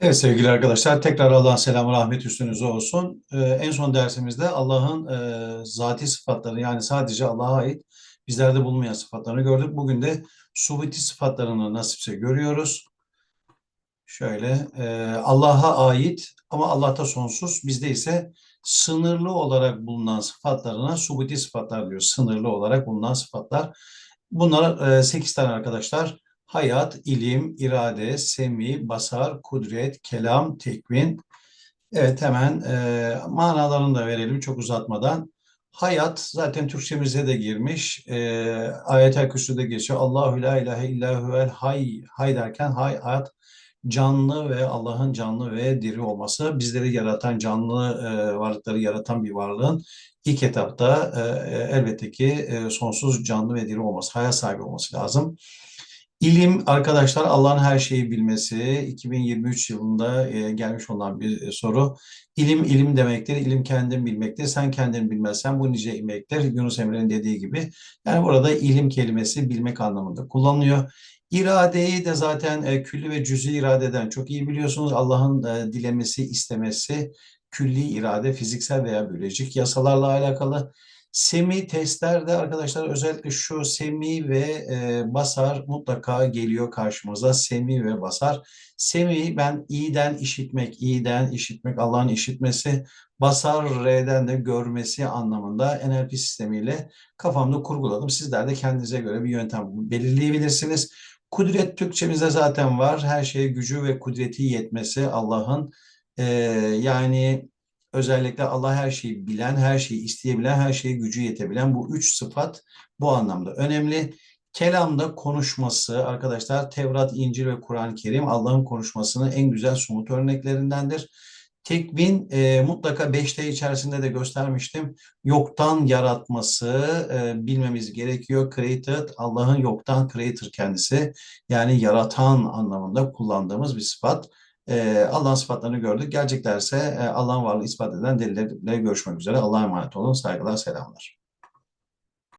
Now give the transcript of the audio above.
Evet sevgili arkadaşlar tekrar Allah'ın selamı rahmet üstünüze olsun. Ee, en son dersimizde Allah'ın e, zati sıfatları yani sadece Allah'a ait bizlerde bulunmayan sıfatlarını gördük. Bugün de subuti sıfatlarını nasipse görüyoruz. Şöyle e, Allah'a ait ama Allah'ta sonsuz bizde ise sınırlı olarak bulunan sıfatlarına subuti sıfatlar diyor. Sınırlı olarak bulunan sıfatlar. Bunlar e, 8 tane arkadaşlar. Hayat, ilim, irade, semi, basar, kudret, kelam, tekvin. Evet hemen e, manalarını da verelim çok uzatmadan. Hayat zaten Türkçemize de girmiş. E, Ayet-el Kürsü'de geçiyor. Allahu la ilahe illa huvel hay. Hay derken hay, hayat canlı ve Allah'ın canlı ve diri olması. Bizleri yaratan canlı e, varlıkları yaratan bir varlığın ilk etapta e, e elbette ki e, sonsuz canlı ve diri olması, hayat sahibi olması lazım. İlim arkadaşlar Allah'ın her şeyi bilmesi 2023 yılında e, gelmiş olan bir e, soru. İlim ilim demektir. İlim kendin bilmektir. Sen kendin bilmezsen bu nice imektir. Yunus Emre'nin dediği gibi. Yani burada ilim kelimesi bilmek anlamında kullanılıyor. İradeyi de zaten e, külli ve cüz'i iradeden çok iyi biliyorsunuz. Allah'ın dilemesi, istemesi külli irade, fiziksel veya biyolojik yasalarla alakalı. Semi testlerde arkadaşlar özellikle şu semi ve e, basar mutlaka geliyor karşımıza. Semi ve basar. Semi ben iyiden işitmek, iyiden işitmek, Allah'ın işitmesi. Basar R'den de görmesi anlamında NLP sistemiyle kafamda kurguladım. Sizler de kendinize göre bir yöntem belirleyebilirsiniz. Kudret Türkçemizde zaten var. Her şeye gücü ve kudreti yetmesi Allah'ın. E, yani Özellikle Allah her şeyi bilen, her şeyi isteyebilen, her şeye gücü yetebilen bu üç sıfat bu anlamda önemli. Kelamda konuşması arkadaşlar Tevrat, İncil ve Kur'an-ı Kerim Allah'ın konuşmasının en güzel somut örneklerindendir. Tekvin e, mutlaka beşte içerisinde de göstermiştim. Yoktan yaratması e, bilmemiz gerekiyor. Created Allah'ın yoktan creator kendisi. Yani yaratan anlamında kullandığımız bir sıfat e, Allah'ın sıfatlarını gördük. Geleceklerse e, Allah'ın varlığı ispat eden delillerle görüşmek üzere. Allah'a emanet olun. Saygılar, selamlar.